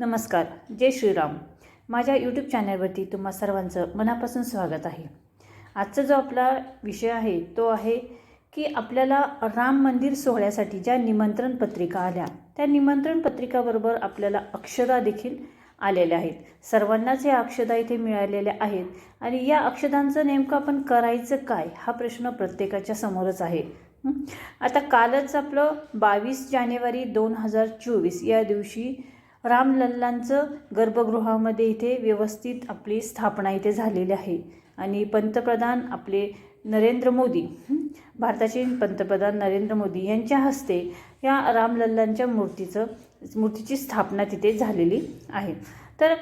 नमस्कार जय श्रीराम. माझ्या यूट्यूब चॅनलवरती तुम्हा सर्वांचं मनापासून स्वागत आहे. आजचा जो आपला विषय आहे तो आहे की आपल्याला राम मंदिर सोहळ्यासाठी ज्या निमंत्रण पत्रिका आल्या त्या निमंत्रण पत्रिकाबरोबर आपल्याला अक्षदा देखील आलेल्या आहेत. सर्वांनाच या अक्षदा इथे मिळालेल्या आहेत आणि या अक्षदांचं नेमकं आपण करायचं काय हा प्रश्न प्रत्येकाच्या समोरच आहे. आता कालच आपलं बावीस जानेवारी दोन हजार चोवीस या दिवशी रामलल्लांचं गर्भगृहामध्ये इथे व्यवस्थित आपली स्थापना इथे झालेली आहे. आणि पंतप्रधान आपले नरेंद्र मोदी भारताचे पंतप्रधान नरेंद्र मोदी यांच्या हस्ते या रामलल्लांच्या मूर्तीचं मूर्तीची स्थापना तिथे झालेली आहे. तर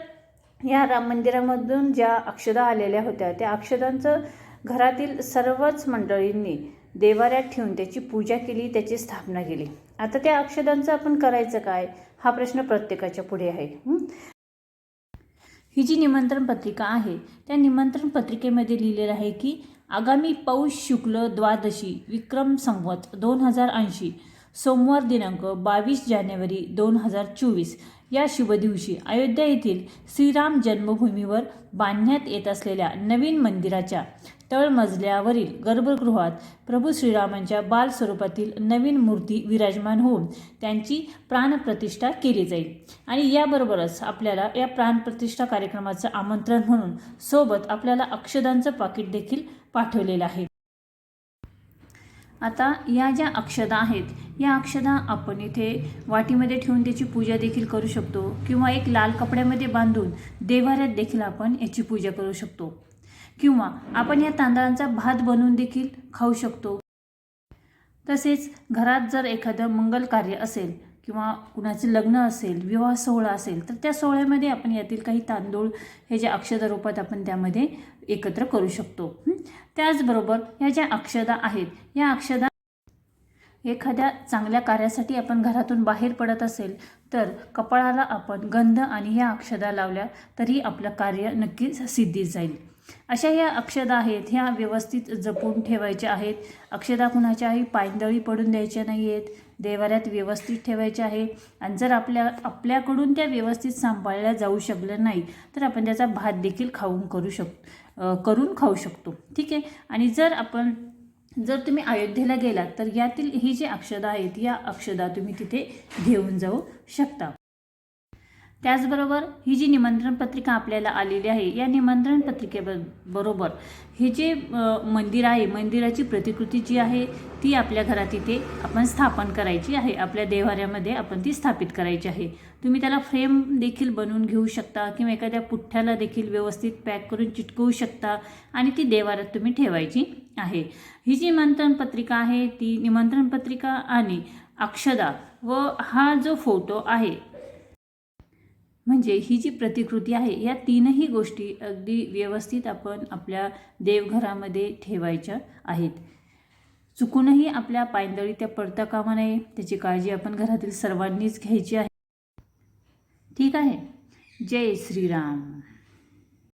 या राम मंदिरामधून ज्या अक्षदा आलेल्या होत्या त्या अक्षदांचं घरातील सर्वच मंडळींनी देवाऱ्यात ठेवून त्याची पूजा केली त्याची स्थापना केली. आता त्या अक्षदांचं आपण करायचं काय? हा प्रश्न प्रत्येकाच्या पुढे आहे. ही? जी निमंत्रण पत्रिका आहे त्या निमंत्रण पत्रिकेमध्ये लिहिलेलं आहे की आगामी पौष शुक्ल द्वादशी विक्रम संवत दोन हजार ऐंशी सोमवार दिनांक बावीस जानेवारी दोन हजार चोवीस या शुभदिवशी अयोध्या येथील श्रीराम जन्मभूमीवर बांधण्यात येत असलेल्या नवीन मंदिराच्या तळमजल्यावरील गर्भगृहात प्रभू श्रीरामांच्या बाल स्वरूपातील नवीन मूर्ती विराजमान होऊन त्यांची प्राणप्रतिष्ठा केली जाईल. आणि याबरोबरच आपल्याला या प्राणप्रतिष्ठा कार्यक्रमाचं आमंत्रण म्हणून सोबत आपल्याला अक्षदांचं पाकिट देखील पाठवलेलं आहे. आता या ज्या अक्षदा आहेत या अक्षदा आपण इथे वाटीमध्ये ठेवून त्याची पूजा देखील करू शकतो किंवा एक लाल कपड्यामध्ये बांधून देवाऱ्यात देखील आपण याची पूजा करू शकतो. किंवा आपण या तांदळांचा भात बनवून देखील खाऊ शकतो. तसेच घरात जर एखादं मंगल कार्य असेल किंवा कुणाचे लग्न असेल विवाह सोहळा असेल तर त्या सोहळ्यामध्ये आपण यातील काही तांदूळ हे ज्या अक्षदा रूपात आपण त्यामध्ये एकत्र करू शकतो. त्याचबरोबर या ज्या अक्षदा आहेत या अक्षदा एखाद्या चांगल्या कार्यासाठी आपण घरातून बाहेर पडत असेल तर कपाळाला आपण गंध आणि ह्या अक्षदा लावल्या तरी आपलं कार्य नक्कीच सिद्धी जाईल. अशा ह्या अक्षदा आहेत ह्या व्यवस्थित जपून ठेवायच्या आहेत. अक्षदा कुणाच्याही पायंदळी पडून द्यायच्या नाही आहेत देवाऱ्यात व्यवस्थित ठेवायच्या आहे. आणि जर आपल्या आपल्याकडून त्या व्यवस्थित सांभाळल्या जाऊ शकल्या नाही तर आपण त्याचा भात देखील खाऊन करू शक करून खाऊ शकतो. ठीक आहे? आणि जर आपण जर तुम्ही अयोध्येला गेलात तर यातील ही जी अक्षदा आहेत या अक्षदा तुम्ही तिथे घेऊन जाऊ शकता. त्याचबरोबर ही जी निमंत्रण पत्रिका आपल्याला आलेली आहे या निमंत्रण पत्रिकेब बरोबर हे जे मंदिर आहे मंदिराची प्रतिकृती जी आहे ती आपल्या घरात इथे आपण स्थापन करायची आहे. आपल्या देवाऱ्यामध्ये आपण ती स्थापित करायची आहे. तुम्ही त्याला फ्रेम देखील बनवून घेऊ शकता किंवा एखाद्या पुठ्ठ्याला देखील व्यवस्थित पॅक करून चिटकवू शकता आणि ती देवाऱ्यात तुम्ही ठेवायची आहे. ही जी निमंत्रण पत्रिका आहे ती निमंत्रण पत्रिका आणि अक्षदा व हा जो फोटो आहे म्हणजे ही जी प्रतिकृती आहे या तीनही गोष्टी अगदी व्यवस्थित आपण आपल्या देवघरामध्ये ठेवायच्या आहेत. चुकूनही आपल्या पायंदळी त्या पडता कामा नये त्याची काळजी आपण घरातील सर्वांनीच घ्यायची आहे. ठीक आहे. जय श्रीराम.